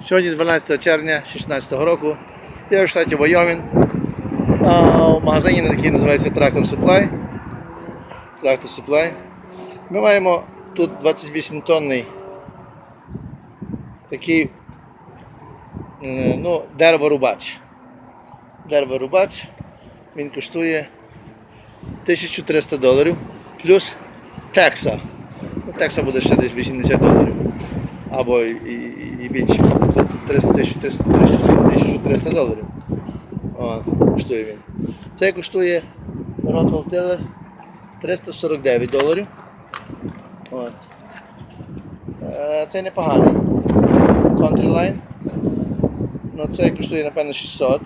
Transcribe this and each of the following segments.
Сьогодні 12 червня 2016 року. Я в штаті Вайомін. В магазині, який називається Tractor Supply. Tractor Supply. Ми маємо тут 28 тонний такий е, ну, дереворубач. Дереворубач. Він коштує 1300 доларів плюс текса. Ну, Текса буде ще десь 80 доларів. Або і, і, і більше. Тобто 300 1300 1300 доларів. О, коштує він. Це коштує Tiller 349 доларів. От. Е, Це непоганий. Country Line. Ну, це коштує, напевно, 600.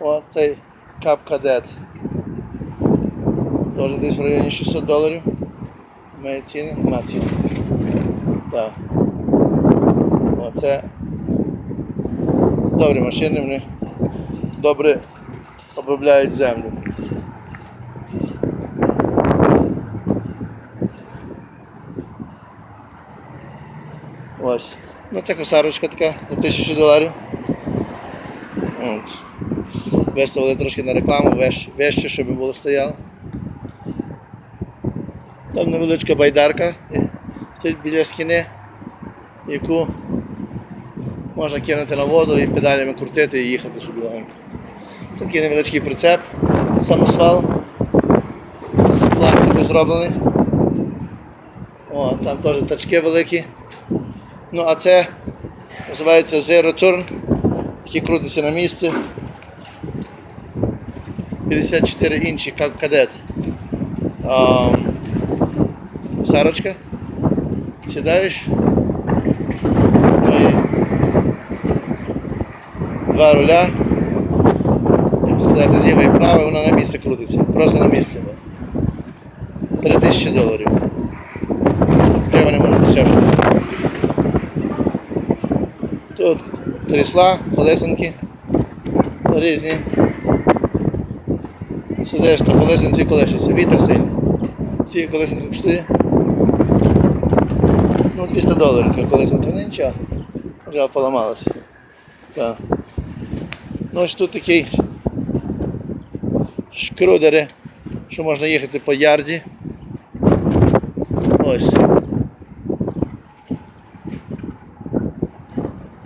О, цей Cup Cadet. Теж десь в районі 600 доларів. Має ціни? Нема ціни. Так. Оце добрі машини, вони добре обробляють землю. Ось. Ну це косарочка така за 1000 доларів. От. Виставили трошки на рекламу, вище, щоб було стояло. Там невеличка байдарка стоїть біля скіни, яку можна кинути на воду і педалями крутити і їхати собі легенько. Такий невеличкий прицеп, самосвал. пластику зроблений. О, там теж тачки великі. Ну а це називається Zero Turn, який крутиться на місці. 54 інші как кадет. Сарочка. Сідаєш. Ну два руля. Як сказати, ліве і праве, вона на місці крутиться. Просто на місці. Три тисячі доларів. Вже вони можуть дешевше. Тут крісла, колесенки різні. Сидиш на колесенці колешиться, вітер сильний. Ці колесенки коштує. Ну, 200 доларів колесенка, ну нічого. Вже поламалася. Ну ось тут такий шкрудери, що можна їхати по ярді. Ось.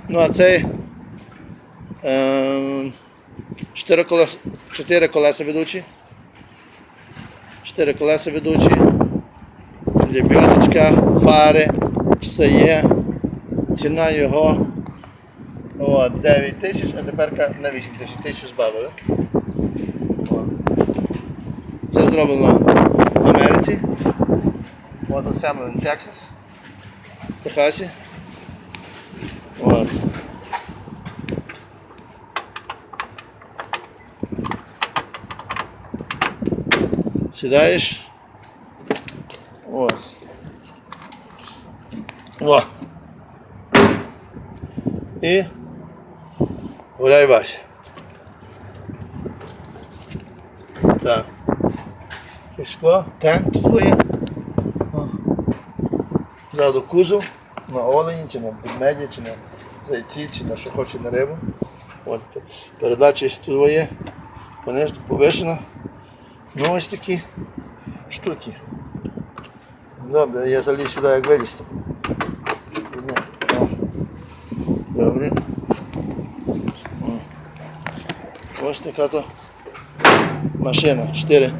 Ну а цей ем, чотири колеса, чотири колеса ведучі. Чотири колеса ведучі. Лебедочка, фари, все є. Ціна його о, 9 тисяч, а тепер на 8 тисяч. Тисячу збавили. Це зроблено в Америці. От Assembly Texas. Техасі. От. Сідаєш. Ось. О. І гуляй Вася. Так. Це шкло, тент твоє. О. Ззаду кузов на олені, чи на ведмеді, чи на зайці, чи на що хоче на рибу. От, передачі твоє, понижно, повишено. Ну ось такі штуки. Добре, я заліз сюди як вилізти. Добре. О. Ось така машина. Чотири.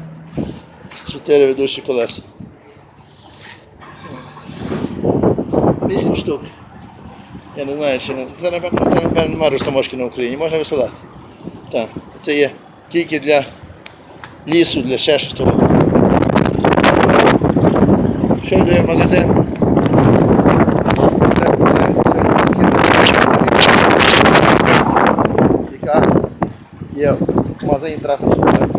Чотири ведучі колеса. Вісім штук. Я не знаю, чи не. Це напевно, це напевно немає розтаможки на Україні, можна висилати. Так, це є тільки для лісу, для ще щось того. Що йде в магазин? Так, зараз все Яка є в магазині трактор супер.